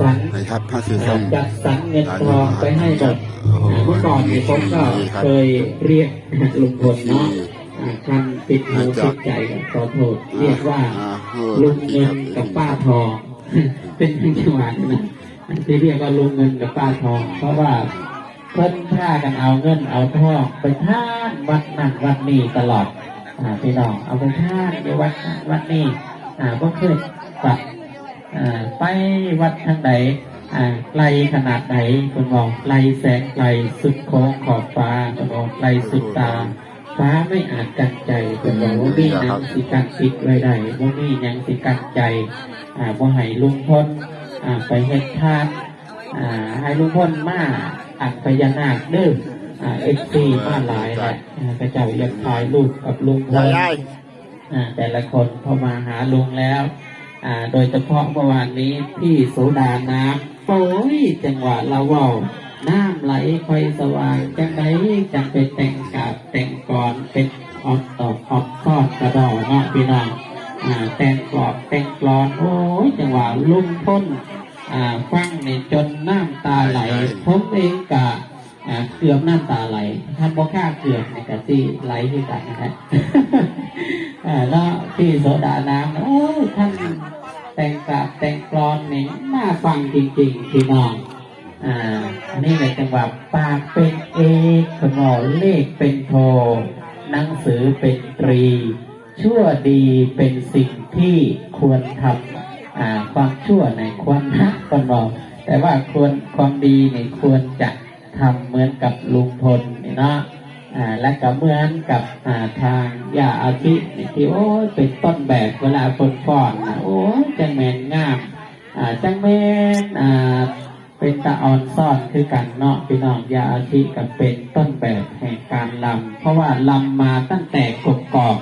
สรรนะครับพระสื่อส้มจัดสรรเงินทองไปให้หมดโอ้โหเมื่อก่อนเนี่ยผมก็ดีครับเคยเรียกลุงพลเนาะอ่าท่านปิดหูปิดใจกับขอโทษเรียกว่าอ่โอ้ลุงเงินกับป้าทองเป็นจังหวะนะที่เรียกว่าลุงเงินกับป้าทอง เพราะว่าเพิ่นท่ากันเอาเงินเอาทองไปท่านวัดนั่นวัดนี้ตลอดอ่าพี่น้องเอาไปท่านในวัดนั้นวัดนี้อ่าก็เคยกลับอ่า ไปวัดทางไหนอ่าไกลขนาดไหนคุณบอกไกลแสงไกลสุดโค้งขอบฟ้าคุณบอกไกลสุดตา ฟ้าไม่อาจกันใจคุณบอกว่ามีหยังสิกันปิดไว้ได้ว่ามีหยังสิกันใจอ่าว่าให้ลุงพลอ่าไปเฮ็ดทานอ่าให้ลุงพลมาอัดพญานาคเด้ออ่าเอ็กซีมาหลายแหละอ่าพระเจ้าอยากถ่ายรูปกับลุงพยายลยายอ่าแต่ละคนพอมาหาลุงแล้ว อ่าโดยเฉพาะเมื่อวานนี้พี่โสดาน้ำโอ้ยจังหวะเราเว่าน้ำไหลไฟสว่างจังไดจังไปแต่งกาบแต่งก่อนเป็นออดตอกออดทอดกระดอเนาะพี่น้องอ่าแต่งกรอบแต่งกรอนโอ้ยจังหวะลุงพ้นอ่าฟังนี่จนน้ำตาไหลผมเองกะอ่าเกือบน้ำตาไหลท่านบอกค่าเกือบในกะที่ไหลที่กันนะฮะอ่าแล้วพี่โสดาน้ำโอ้ยท่าน แต่งกาบแต่งกลอนนี่น่าฟังจริง ๆ พี่น้องอ่าอันนี้ในจังหวะปากเป็นเอกขมอเลขเป็นโท หนังสือเป็นตรี ชั่วดีเป็นสิ่งที่ควรทำอ่าความชั่วในควรนะคนบอแต่ว่าควรความดีนี่ควรจะทำเหมือนกับลุงพลนี่เนาะ และก็เหมือนกับาทางยาอาทิที่โอ้เป็นต้นแบบเวลาคนฟ้อนนะโอ้จังแมนงามอ่าจังแมนอ่าเป็นตะออนซ่อนคือกันเนาะพี่น้องยาอาทิกับเป็นต้นแบบแห่งการลำเพราะว่าลำมาตั้งแต่กบกอก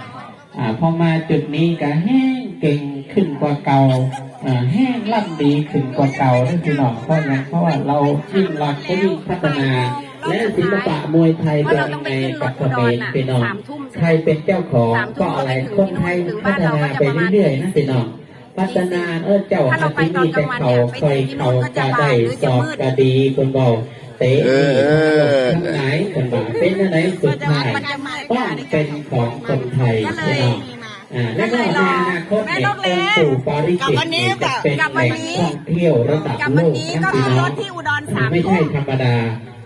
อ่าพอมาจุดนี้ก็แห้งเก่งขึ้นกว่าเก่าแห้งล่ำดีขึ้นกว่าเก่านั่นคือหนองเพราะงั้นเพราะว่าเรายิ่งรักก็ยิ่งพัฒนา และศิลปะมวยไทยเป็นยังไงกับเขมรพี่น้องใครเป็นเจ้าของก็อะไรคนไทยพัฒนาไปเรื่อยๆนะพี่น้องพัฒนาเออเจ้าอาทิตย์นี้แต่เขาเคยเขาก็ได้สอบก็ดีคนบอกเตะเออเออทั้งไหนคนบอกเป็นอะไรสุดท้าย ต้องเป็นของคนไทยก็เลพี่ยน้องอ่าและก็ในอนาคตเนี่ยองค์ปู่ปาริจิตเนี่ยจะเป็นแหล่งท่องเที่ยวระดับกับโลวันกนี้นะก็พี่คือน้รองถที่อุดรอ่าสามไม่ทุ่ใช่ม ธรรมดา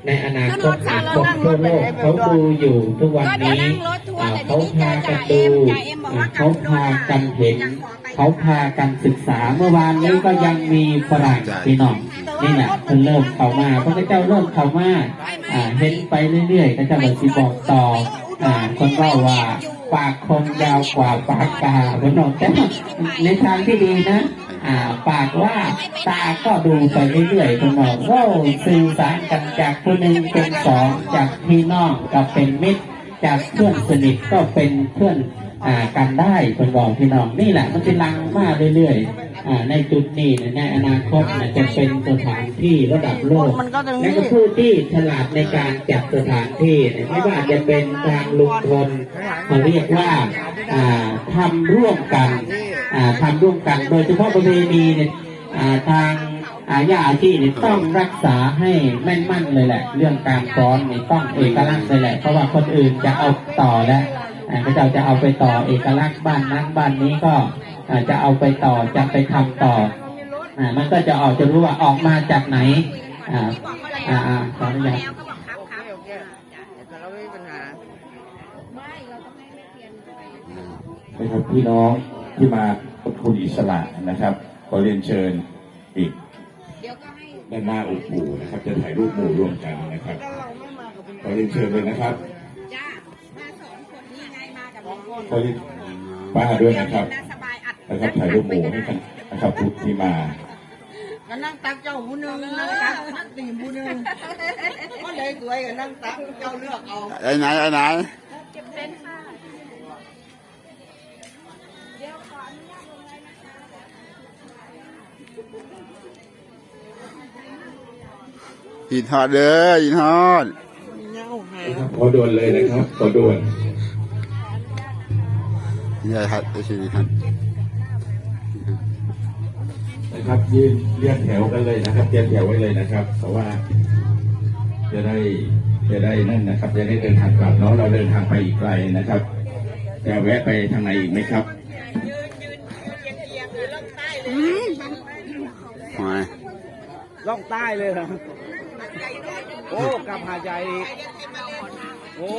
ในอนาคตอาคนทั่วโลกเขาดูอยู่ทุกวันนี้เขาพากันจ่าเอ็ดูเขาพากันเห็น เขาพากันศึกษาเมื่อวานนี้ก็ยังมีฝรั่งพี่น้องนี่แหละเพิ่นเริ่มเข้ามาพระเจ้าเริ่มเข้ามาเห็นไปเรื่อยๆก็จะบอกสิบอกต่ออคนเล่าว่าปากคนยาวกว่าปากกาพี่น้องแต่ในทางที่ดีนะ อ่าปากว่าตาก็ดูไปเรื่อยๆคุณบอกว่าสื่อสารกันจากคนหนึ่งเป็นสองจากพี่น้องก็เป็นมิตร จากเพื่อนสนิทก็เป็นเพื่อนอ่ากันได้คนบอกพี่น้องนี่แหละมันจะลังมากเรื่อยๆอ่าในจุดนี้เนี่ยในอนาคตเนี่ยจะเป็นสถานที่ระดับโลกมันก็ตรงและนี้ก็ผู้ที่ฉลาดในการจัดสถานที่เนี่ยไม่ว่าจะเป็นทางลุงพลเขาเรียกว่าอ่าทำร่วมกันอ่า ทำร่วมกัน โดยเฉพาะประเพณีเนี่ยอ่าทางอาญาที่เนี่ยต้องรักษาให้แม่นมั่นเลยแหละ เรื่องการฟ้อนเนี่ยต้องเอกลักษณ์เลยแหละ เพราะว่าคนอื่นจะเอาต่อแล้วอ่าพระเจ้าจะเอาไปต่อเอกลักษณ์บ้านนั้นบ้านนี้ก็อ่าจะเอาไปต่อจะไปทำต่ออ่ามันก็จะออกจะรู้ว่าออกมาจากไหนอ่าอ่าอ่าขออนุญาตแล้วก็บอกครับครับแต่เราไม่มีปัญหานะครับพี่น้อง ที่มาคุณอิสระนะครับ ขอเรียนเชิญอีกเดี๋ยวก็ให้ด้านหน้าองค์ปู่นะครับ จะถ่ายรูปหมู่ร่วมกันนะครับ ขอเรียนเชิญเลยนะครับจ้ามาสองคนนี่ไงมากับลุงพลขอเรียนป้าด้วยนะครับน่าสบายอัดนะครับถ่ายรูปหมู่ให้กันนะครับทุกที่มาก็นั่งตักเจ้าผู้หนึ่งนั่งตักนักตีผู้หนึ่งก็เลยสวยก็นั่งตักเจ้าเลือกเอาไอ้ไหนไอ้ไหนเก็บเป็นค่ะ หินทอดเด้อหินทอดเงาหาขอด่วนเลยนะครับขอด่วนยายฮัดไอ้ชีวิตฮัดนะนะครับยืนเรียงแถวกันเลยนะครับเรียงแถวไว้เลยนะครับเพราะว่า จะได้จะได้นั่นนะครับ จะได้เดินทางกลับเนาะเราเดินทางไปอีกไกลนะครับจะแวะไปทางไหนอีกไหมครับหอย ล่องใต้เลยเหรอโอ้กลับหาดใหญ่อีกโอ้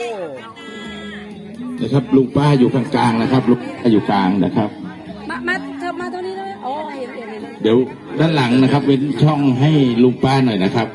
นะครับลุงป้าอยู่กลางๆนะครับลุงป้าอยู่กลางนะครับ มามาเธอมาตรงนี้ได้ไหมโอ้เห็นเห็นเห็น เดี๋ยวด้านหลังนะครับ เว้นช่องให้ลุงป้าหน่อยนะครับ